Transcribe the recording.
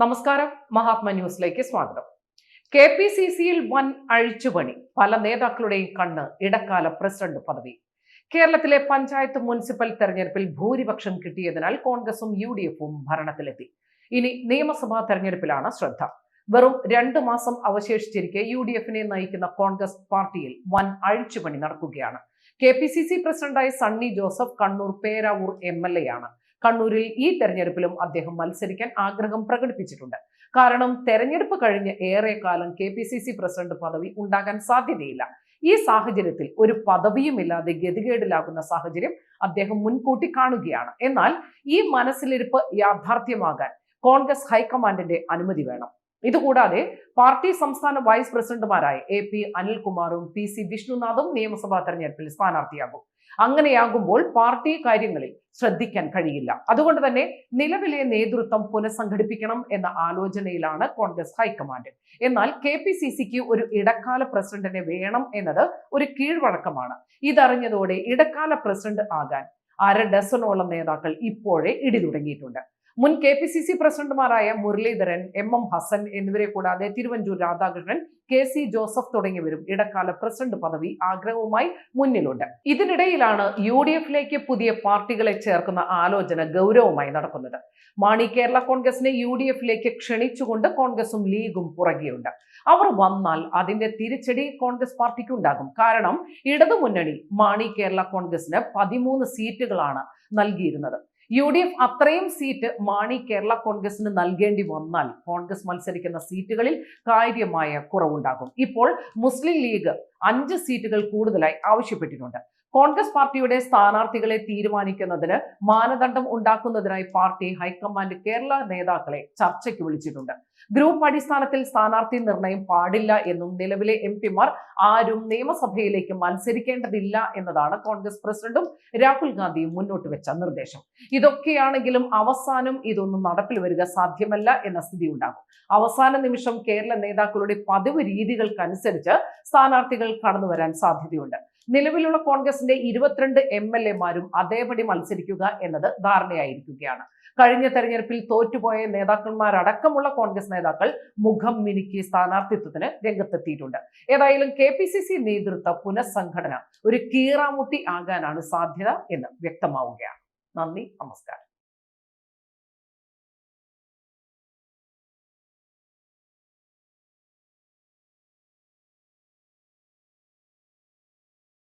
നമസ്കാരം മഹാത്മ ന്യൂസിലേക്ക് സ്വാഗതം. കെ പി സി സിയിൽ വൻ അഴിച്ചുപണി. പല നേതാക്കളുടെയും കണ്ണ് ഇടക്കാല പ്രസിഡന്റ് പദവി. കേരളത്തിലെ പഞ്ചായത്ത് മുനിസിപ്പൽ തെരഞ്ഞെടുപ്പിൽ ഭൂരിപക്ഷം കിട്ടിയതിനാൽ കോൺഗ്രസും യു ഡി എഫും ഭരണത്തിലെത്തി. ഇനി നിയമസഭാ തെരഞ്ഞെടുപ്പിലാണ് ശ്രദ്ധ. വെറും രണ്ടു മാസം അവശേഷിച്ചിരിക്കെ യു ഡി എഫിനെ നയിക്കുന്ന കോൺഗ്രസ് പാർട്ടിയിൽ വൻ അഴിച്ചുപണി നടക്കുകയാണ്. കെ പി സി സി പ്രസിഡന്റായി Sunny Joseph Kannur Peravoor M L A ആണ്. കണ്ണൂരിൽ ഈ തെരഞ്ഞെടുപ്പിലും അദ്ദേഹം മത്സരിക്കാൻ ആഗ്രഹം പ്രകടിപ്പിച്ചിട്ടുണ്ട്. കാരണം തെരഞ്ഞെടുപ്പ് കഴിഞ്ഞ് കാലം K P C C president പദവി ഉണ്ടാകാൻ സാധ്യതയില്ല. ഈ സാഹചര്യത്തിൽ ഒരു പദവിയുമില്ലാതെ ഗതികേടിലാകുന്ന സാഹചര്യം അദ്ദേഹം മുൻകൂട്ടി കാണുകയാണ്. എന്നാൽ ഈ മനസ്സിലിരിപ്പ് യാഥാർത്ഥ്യമാകാൻ കോൺഗ്രസ് ഹൈക്കമാൻഡിന്റെ അനുമതി വേണം. ഇതുകൂടാതെ പാർട്ടി സംസ്ഥാന വൈസ് പ്രസിഡന്റുമാരായ എ പി അനിൽകുമാറും പി സി വിഷ്ണുനാഥും നിയമസഭാ തെരഞ്ഞെടുപ്പിൽ സ്ഥാനാർത്ഥിയാകും. അങ്ങനെയാകുമ്പോൾ പാർട്ടി കാര്യങ്ങളിൽ ശ്രദ്ധിക്കാൻ കഴിയില്ല. അതുകൊണ്ട് തന്നെ നിലവിലെ നേതൃത്വം പുനഃസംഘടിപ്പിക്കണം എന്ന ആലോചനയിലാണ് കോൺഗ്രസ് ഹൈക്കമാൻഡ്. എന്നാൽ കെ പി സി സിക്ക് ഒരു ഇടക്കാല പ്രസിഡന്റിനെ വേണം എന്നത് ഒരു കീഴ്വഴക്കമാണ്. ഇതറിഞ്ഞതോടെ ഇടക്കാല പ്രസിഡന്റ് ആകാൻ അര ഡസനോളം നേതാക്കൾ ഇപ്പോഴേ ഇടി തുടങ്ങിയിട്ടുണ്ട്. മുൻ കെ പി സി സി പ്രസിഡന്റുമാരായ മുരളീധരൻ എം എം ഹസൻ എന്നിവരെ കൂടാതെ തിരുവഞ്ചൂർ രാധാകൃഷ്ണൻ കെ സി ജോസഫ് തുടങ്ങിയവരും ഇടക്കാല പ്രസിഡന്റ് പദവി ആഗ്രഹവുമായി മുന്നിലുണ്ട്. ഇതിനിടയിലാണ് യു ഡി എഫിലേക്ക് പുതിയ പാർട്ടികളെ ചേർക്കുന്ന ആലോചന ഗൗരവമായി നടക്കുന്നത്. മാണി കേരള കോൺഗ്രസിനെ യു ഡി എഫിലേക്ക് ക്ഷണിച്ചുകൊണ്ട് കോൺഗ്രസും ലീഗും പുറകെയുണ്ട്. അവർ വന്നാൽ അതിന്റെ തിരിച്ചടി കോൺഗ്രസ് പാർട്ടിക്ക് ഉണ്ടാകും കാരണം ഇടതുമുന്നണി മാണി കേരള കോൺഗ്രസിന് പതിമൂന്ന് സീറ്റുകളാണ് നൽകിയിരുന്നത്. യു ഡി എഫ് അത്രയും സീറ്റ് മാണി കേരള കോൺഗ്രസിന് നൽകേണ്ടി വന്നാൽ കോൺഗ്രസ് മത്സരിക്കുന്ന സീറ്റുകളിൽ കാര്യമായ കുറവുണ്ടാകും. ഇപ്പോൾ മുസ്ലിം ലീഗ് അഞ്ച് സീറ്റുകൾ കൂടുതലായി ആവശ്യപ്പെട്ടിട്ടുണ്ട്. കോൺഗ്രസ് പാർട്ടിയുടെ സ്ഥാനാർത്ഥികളെ തീരുമാനിക്കുന്നതിന് മാനദണ്ഡം ഉണ്ടാക്കുന്നതിനായി പാർട്ടി ഹൈക്കമാൻഡ് കേരള നേതാക്കളെ ചർച്ചയ്ക്ക് വിളിച്ചിട്ടുണ്ട്. ഗ്രൂപ്പ് അടിസ്ഥാനത്തിൽ സ്ഥാനാർത്ഥി നിർണയം പാടില്ല എന്നും നിലവിലെ എം പിമാർ ആരും നിയമസഭയിലേക്ക് മത്സരിക്കേണ്ടതില്ല എന്നതാണ് കോൺഗ്രസ് പ്രസിഡന്റും രാഹുൽ ഗാന്ധിയും മുന്നോട്ട് വെച്ച നിർദ്ദേശം. ഇതൊക്കെയാണെങ്കിലും അവസാനം ഇതൊന്നും നടപ്പിൽ വരിക സാധ്യമല്ല എന്ന സ്ഥിതി ഉണ്ടാകും അവസാന നിമിഷം കേരള നേതാക്കളുടെ പതിവ് രീതികൾക്കനുസരിച്ച് സ്ഥാനാർത്ഥികൾ കടന്നു വരാൻ സാധ്യതയുണ്ട്. നിലവിലുള്ള കോൺഗ്രസിന്റെ ഇരുപത്തിരണ്ട് എം എൽ എമാരും അതേപടി മത്സരിക്കുക എന്നത് ധാരണയായിരിക്കുകയാണ്. കഴിഞ്ഞ തെരഞ്ഞെടുപ്പിൽ തോറ്റുപോയ നേതാക്കന്മാരടക്കമുള്ള കോൺഗ്രസ് നേതാക്കൾ മുഖം മിനുക്കി സ്ഥാനാർത്ഥിത്വത്തിന് രംഗത്തെത്തിയിട്ടുണ്ട്. ഏതായാലും കെ പി സി സി നേതൃത്വ പുനഃസംഘടന ഒരു കീറാമുട്ടി ആകാനാണ് സാധ്യത എന്ന് വ്യക്തമാവുകയാണ്. നന്ദി നമസ്കാരം.